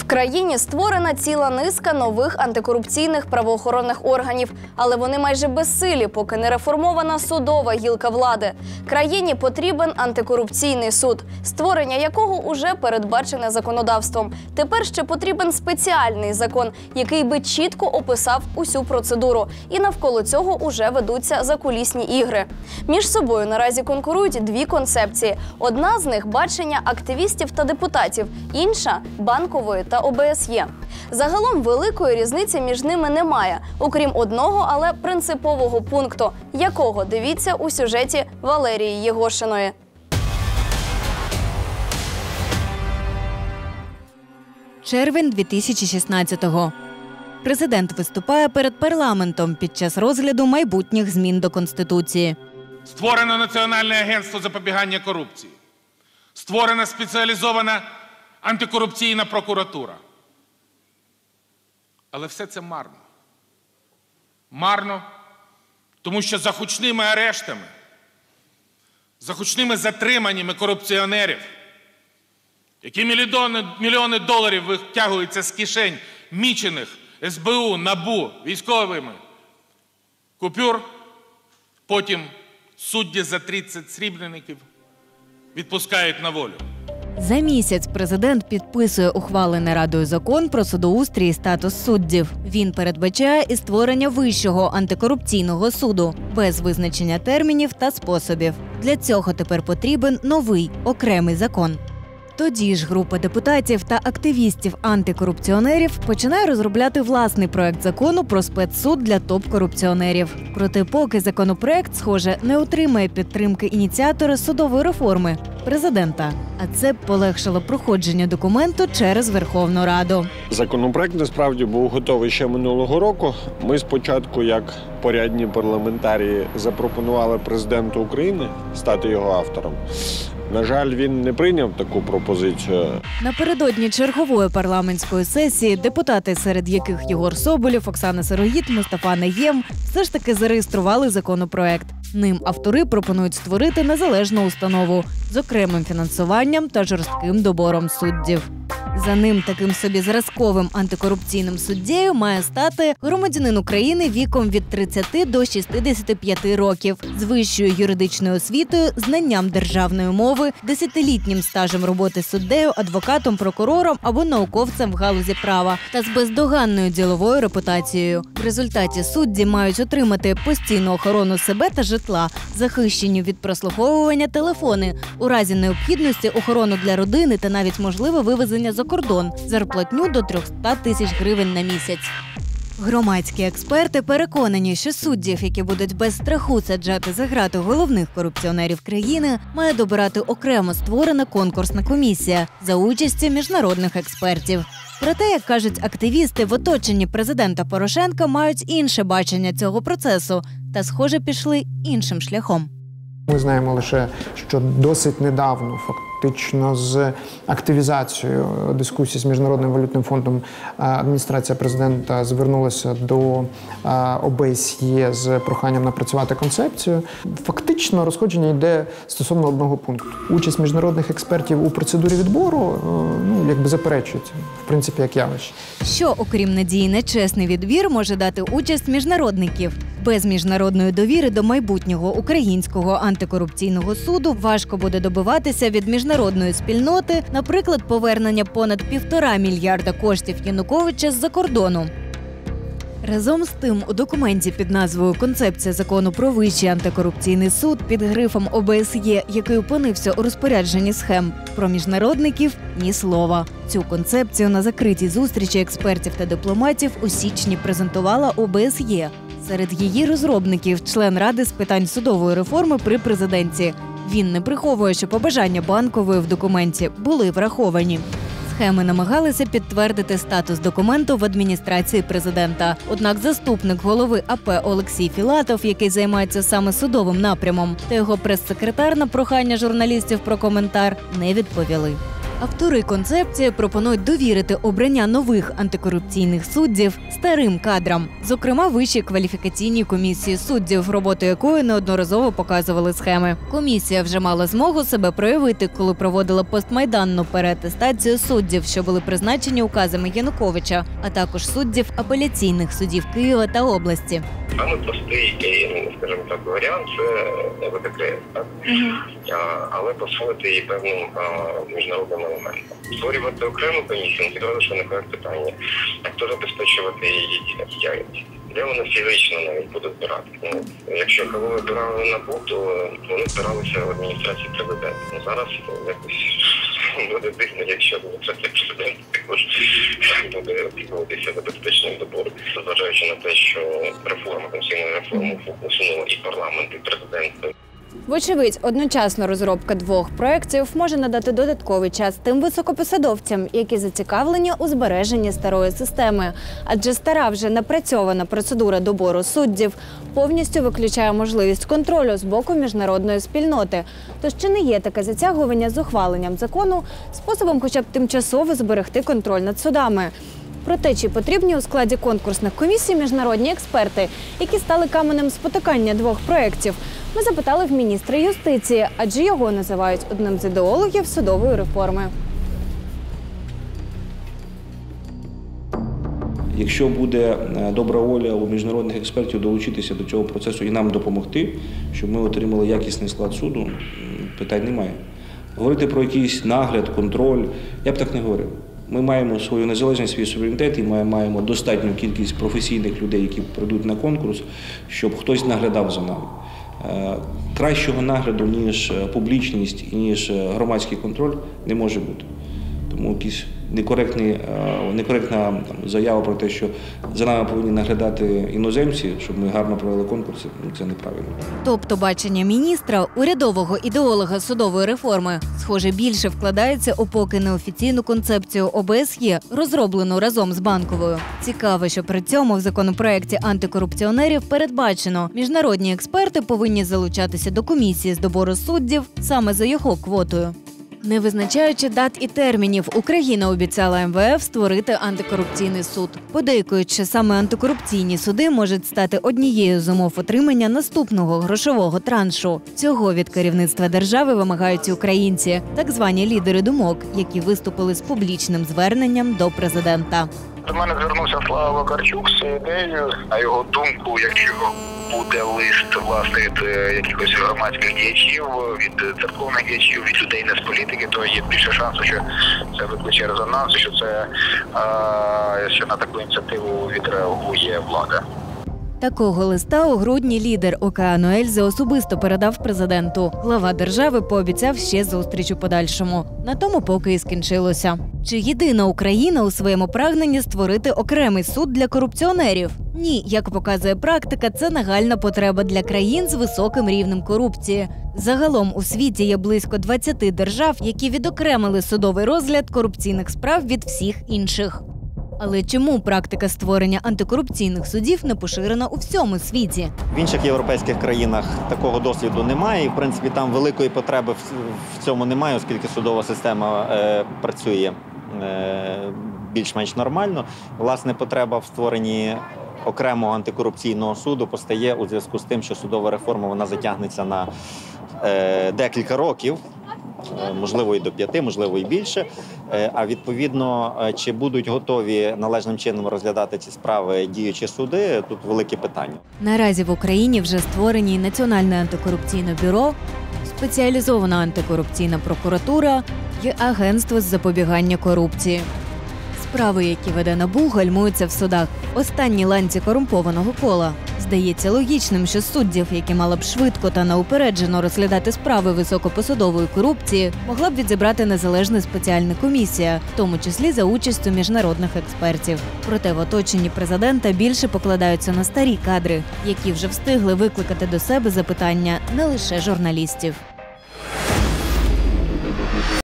В країні створена ціла низка нових антикорупційних правоохоронних органів, але вони майже безсилі, поки не реформована судова гілка влади. Країні потрібен антикорупційний суд, створення якого уже передбачене законодавством. Тепер ще потрібен спеціальний закон, який би чітко описав усю процедуру. І навколо цього уже ведуться закулісні ігри. Між собою наразі конкурують дві концепції: одна з них бачення активістів та депутатів, інша банкової та ОБСЄ. Загалом великої різниці між ними немає, окрім одного, але принципового пункту, якого дивіться у сюжеті Валерії Єгошиної. Червень 2016-го. Президент виступає перед парламентом під час розгляду майбутніх змін до конституції. Створено Національне агентство запобігання корупції. Створена спеціалізована антикорупційна прокуратура. Але все це марно. Марно, тому що за гучними арештами, за гучними затриманнями корупціонерів, які мільйони, мільйони доларів витягуються з кишень мічених СБУ, НАБУ, військовими купюр, потім судді за 30 срібленників відпускають на волю. За місяць президент підписує ухвалений радою закон про судоустрій і статус суддів. Він передбачає і створення вищого антикорупційного суду без визначення термінів та способів. Для цього тепер потрібен новий окремий закон. Тоді ж група депутатів та активістів антикорупціонерів починає розробляти власний проект закону про спецсуд для топ-корупціонерів. Проте, поки законопроект, схоже, не отримає підтримки ініціатора судової реформи президента. А це полегшило проходження документу через Верховну Раду. Законопроект насправді був готовий ще минулого року. Ми спочатку, як порядні парламентарії, запропонували президенту України стати його автором. На жаль, він не прийняв таку пропозицію. Напередодні чергової парламентської сесії депутати, серед яких Єгор Соболєв, Оксана Сирогіт, Мустафа Наєм, все ж таки зареєстрували законопроект. Ним автори пропонують створити незалежну установу з окремим фінансуванням та жорстким добором суддів. За ним таким собі зразковим антикорупційним суддєю має стати громадянин України віком від 30 до 65 років з вищою юридичною освітою, знанням державної мови, десятилітнім стажем роботи суддею, адвокатом, прокурором або науковцем в галузі права та з бездоганною діловою репутацією. В результаті судді мають отримати постійну охорону себе та житла, захищені від прослуховування телефони, у разі необхідності охорону для родини та навіть можливе вивезення за кордон, зарплатню до 300 тисяч гривень на місяць. Громадські експерти переконані, що суддів, які будуть без страху саджати за грати головних корупціонерів країни, має добирати окремо створена конкурсна комісія за участі міжнародних експертів. Проте, як кажуть активісти, в оточенні президента Порошенка мають інше бачення цього процесу та, схоже, пішли іншим шляхом. Ми знаємо лише, що досить недавно, фактично, з активізацією дискусії з міжнародним валютним фондом е, адміністрація президента звернулася до е, ОБСЄ з проханням напрацювати концепцію. Фактично, розходження йде стосовно одного пункту. Участь міжнародних експертів у процедурі відбору е, ну якби заперечується, в принципі, як явище. Що, окрім надії на чесний відбір, може дати участь міжнародників? Без міжнародної довіри до майбутнього українського антикорупційного суду важко буде добиватися від міжнародної спільноти, наприклад, повернення понад півтора мільярда коштів Януковича з-за кордону. Разом з тим, у документі під назвою Концепція закону про вищий антикорупційний суд під грифом ОБСЄ, який опинився у розпорядженні схем про міжнародників, ні слова. Цю концепцію на закритій зустрічі експертів та дипломатів у січні презентувала ОБСЄ. Серед її розробників член ради з питань судової реформи при президенті. Він не приховує, що побажання банкової в документі були враховані. Схеми намагалися підтвердити статус документу в адміністрації президента. Однак заступник голови АП Олексій Філатов, який займається саме судовим напрямом, та його прес-секретар на прохання журналістів про коментар не відповіли. Автори концепції пропонують довірити обрання нових антикорупційних суддів старим кадрам, зокрема вищій кваліфікаційній комісії суддів, роботу якої неодноразово показували схеми. Комісія вже мала змогу себе проявити, коли проводила постмайданну переатестацію суддів, що були призначені указами Януковича, а також суддів апеляційних судів Києва та області. Саме простий і, ну, скажімо так, варіант це ВККС, так? А, але посилити її певним міжнародним елементом. Створювати окрему комісію, цікаво, що виникає питання, як то забезпечувати її діяльність. Де вони фізично навіть будуть збирати? Ну, якщо кого вибирали на БУ, то вони збиралися в адміністрації президента. Ну, зараз якось буде дивно, якщо адміністрація президента також буде опікуватися забезпеченням добору, зважаючи на те, що реформа конституційної реформи усунула і парламент, і президент. Вочевидь, одночасно розробка двох проєктів може надати додатковий час тим високопосадовцям, які зацікавлені у збереженні старої системи. Адже стара вже напрацьована процедура добору суддів повністю виключає можливість контролю з боку міжнародної спільноти. Тож чи не є таке затягування з ухваленням закону способом, хоча б тимчасово зберегти контроль над судами? Про те, чи потрібні у складі конкурсних комісій міжнародні експерти, які стали каменем спотикання двох проєктів, ми запитали в міністра юстиції, адже його називають одним з ідеологів судової реформи. Якщо буде е, добра воля у міжнародних експертів долучитися до цього процесу і нам допомогти, щоб ми отримали якісний склад суду, питань немає. Говорити про якийсь нагляд, контроль, я б так не говорив. Ми маємо свою незалежність, свій суверенітет і ми маємо достатню кількість професійних людей, які прийдуть на конкурс, щоб хтось наглядав за нами. Е, Кращого нагляду, ніж е, публічність і ніж е, громадський контроль, не може бути. Тому якісь некоректні, е, некоректна заява про те, що за нами повинні наглядати іноземці, щоб ми гарно провели конкурси, ну, це неправильно. Тобто бачення міністра, урядового ідеолога судової реформи, схоже, більше вкладається у поки неофіційну концепцію ОБСЄ, розроблену разом з банковою. Цікаво, що при цьому в законопроекті антикорупціонерів передбачено, міжнародні експерти повинні залучатися до комісії з добору суддів саме за його квотою. Не визначаючи дат і термінів, Україна обіцяла МВФ створити антикорупційний суд. Подейкують, що саме антикорупційні суди можуть стати однією з умов отримання наступного грошового траншу. Цього від керівництва держави вимагають українці, так звані лідери думок, які виступили з публічним зверненням до президента. До мене звернувся Слава Вакарчук з ідеєю, на його думку, якщо буде лист власне від е, якихось громадських діячів, від церковних діячів, від людей не з політики, то є більше шансу, що це викличе резонанс, що це а, що на таку ініціативу відреагує влада. Такого листа у грудні лідер Океану Ельзи особисто передав президенту. Глава держави пообіцяв ще зустріч у подальшому. На тому поки і скінчилося. Чи єдина Україна у своєму прагненні створити окремий суд для корупціонерів? Ні, як показує практика, це нагальна потреба для країн з високим рівнем корупції. Загалом у світі є близько 20 держав, які відокремили судовий розгляд корупційних справ від всіх інших. Але чому практика створення антикорупційних судів не поширена у всьому світі? В інших європейських країнах такого досвіду немає, і в принципі там великої потреби в, цьому немає, оскільки судова система е, працює е, більш-менш нормально. Власне, потреба в створенні окремого антикорупційного суду постає у зв'язку з тим, що судова реформа вона затягнеться на е, декілька років. Е, Можливо, і до п'яти, можливо, і більше. Е, А відповідно, е, чи будуть готові належним чином розглядати ці справи діючі суди? Тут велике питання. Наразі в Україні вже створені Національне антикорупційне бюро, спеціалізована антикорупційна прокуратура і агентство з запобігання корупції. Справи, які веде НАБУ, гальмуються в судах. Останні ланці корумпованого кола. Здається логічним, що суддів, які мали б швидко та неупереджено розглядати справи високопосадової корупції, могла б відібрати незалежна спеціальна комісія, в тому числі за участю міжнародних експертів. Проте в оточенні президента більше покладаються на старі кадри, які вже встигли викликати до себе запитання не лише журналістів.